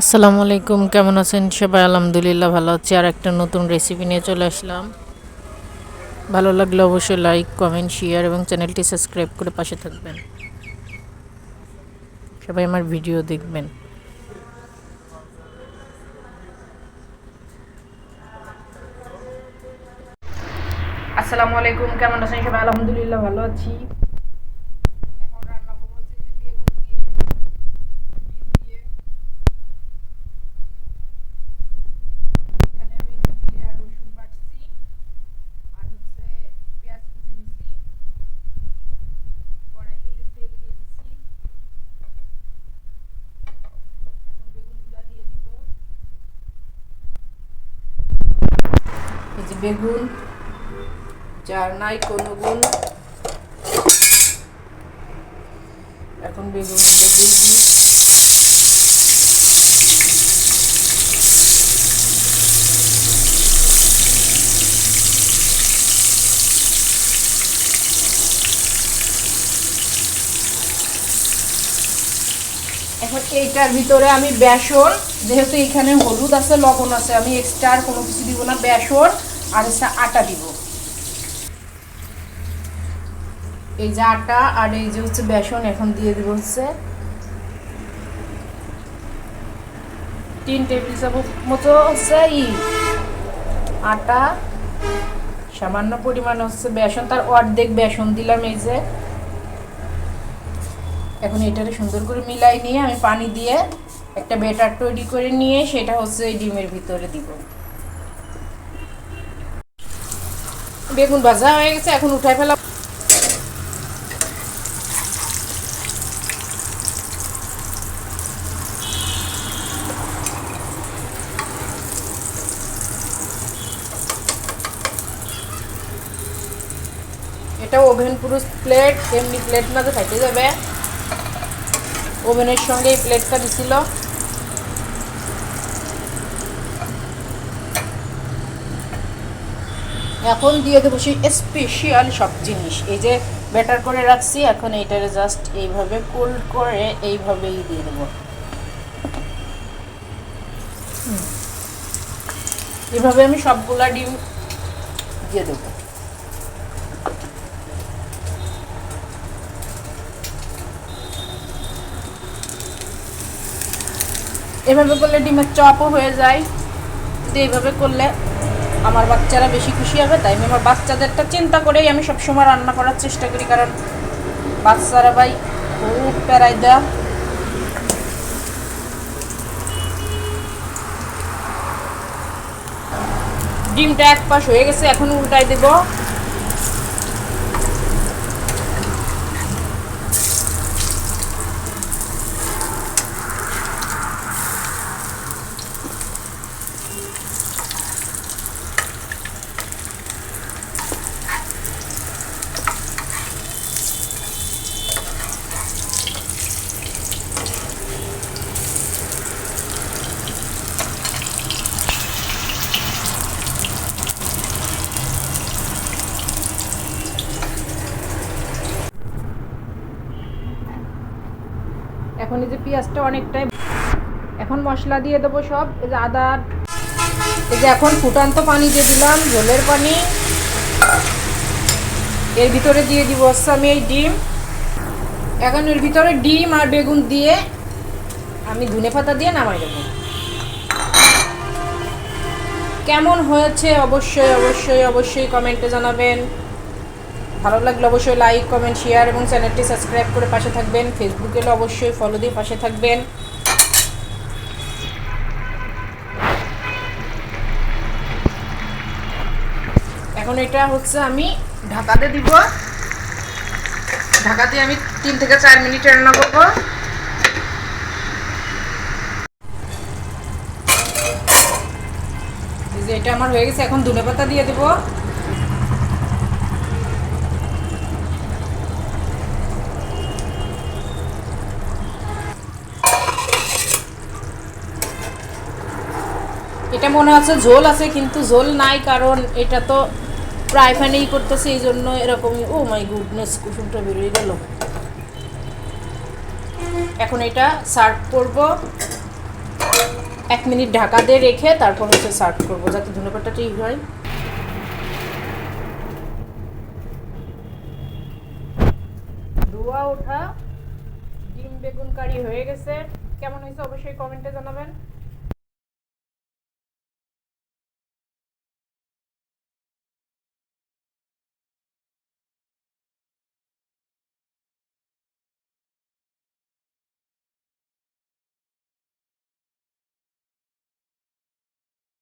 আসসালামু আলাইকুম, কেমন আছেন সবাই? আলহামদুলিল্লাহ ভালো আছি। আর একটা নতুন রেসিপি নিয়ে চলে আসলাম। ভালো লাগলে অবশ্যই লাইক কমেন্ট শেয়ার এবং চ্যানেলটি সাবস্ক্রাইব করে পাশে থাকবেন। সবাই আমার ভিডিও দেখবেন। আসসালামু আলাইকুম, কেমন আছেন সবাই? আলহামদুলিল্লাহ ভালো আছি এখন রান্না করব হচ্ছে বেগুন দিয়ে ডিম দিয়ে এখানে আমি জিরা রসুন বাটছি আর হচ্ছে পেঁয়াজ কুচি নিছি কড়াইতে একটু তেল দিয়ে দিচ্ছি এখন বেগুনগুলা দিয়ে দিব এই যে বেগুন, যার নাই কোনো গুণ। এখন দিই। এখন এইটার ভিতরে আমি বেসন, যেহেতু এখানে হলুদ আছে, লবণ আছে, আমি এক্সট্রা আর কোনো কিছু দিব না। বেসন আর হচ্ছে আটা দিব। এই যে আটা আর এই যে হচ্ছে বেসন এখন দিয়ে দিব হচ্ছে। তিন টেবিল চামচ মতো হচ্ছে ই আটা, সামান্য পরিমাণ হচ্ছে বেসন, তার অর্ধেক বেসন দিলাম এই যে। এখন এটাকে সুন্দর করে মিলাই নিয়ে আমি পানি দিয়ে একটা বেটার তৈরি করে নিয়ে সেটা হচ্ছে এই ডিমের ভিতরে দিব। বেগুন ভাজা হয়ে গেছে, এখন উঠাই ফেলা এটা ওভেন পুরুষ প্লেট এমনি প্লেট না তো ফেটে যাবে। ওভেনের সঙ্গে এই প্লেটটা দিছিল। এখন দিয়ে দেবো সেই স্পেশিয়াল সব জিনিস। এই যে ব্যাটার করে রাখছি, এখন এইটারে জাস্ট এইভাবে কোল্ড করে এইভাবেই দিয়ে দেবো। এভাবে আমি সবগুলা ডিম দিয়ে দেবো। এভাবে করলে ডিমের চপও হয়ে যায়। এইভাবে করলে আমার বাচ্চারা বেশি খুশি হবে, তাই আমি আমার বাচ্চাদেরটা চিন্তা করেই আমি সবসময় রান্না করার চেষ্টা করি, কারণ বাচ্চারা ভাই খুব প্যারাই দেওয়া ডিমটা এক পাশ হয়ে গেছে, এখন উল্টাই দেব। এখন এই যে পেঁয়াজটা অনেকটাই এখন মশলা দিয়ে দেবো সব, এই যে আদা এই যে এখন ফুটান্ত পানি দিয়ে দিলাম ঝোলের পানি। এর ভিতরে দিয়ে দিব হচ্ছে আমি এই ডিম। এখন এর ভিতরে ডিম আর বেগুন দিয়ে আমি ধনে পাতা দিয়ে নামাই দেবো। কেমন হয়েছে? অবশ্যই অবশ্যই অবশ্যই কমেন্টে জানাবেন। ভালো লাগলে অবশ্যই লাইক কমেন্ট শেয়ার এবং চ্যানেলটি সাবস্ক্রাইব করে পাশে থাকবেন। ফেসবুকে অবশ্যই ফলো দিয়ে পাশে থাকবেন। এখন এটা হচ্ছে আমি ঢাকাতে দিব। ঢাকাতে আমি তিন থেকে চার মিনিট রান্না করব। এটা আমার হয়ে গেছে, এখন ধনে পাতা দিয়ে দেবো। এটা মনে হচ্ছে ঝোল আছে, কিন্তু ঝোল নাই কারণ এটা তো প্রায় ফ্যানেই করতেছে, এই জন্য এরকমই, ও মাই গুডনেস, কুসুমটা বেরিয়ে গেল। এখন এটা সার্ভ করব। এক মিনিট ঢাকা দিয়ে রেখে তারপর হচ্ছে সার্ভ করব, যাতে ধনেপাটা ঠিক হয় ওঠা, ডিম বেগুন কারি হয়ে গেছে। কেমন হয়েছে অবশ্যই কমেন্টে জানাবেন।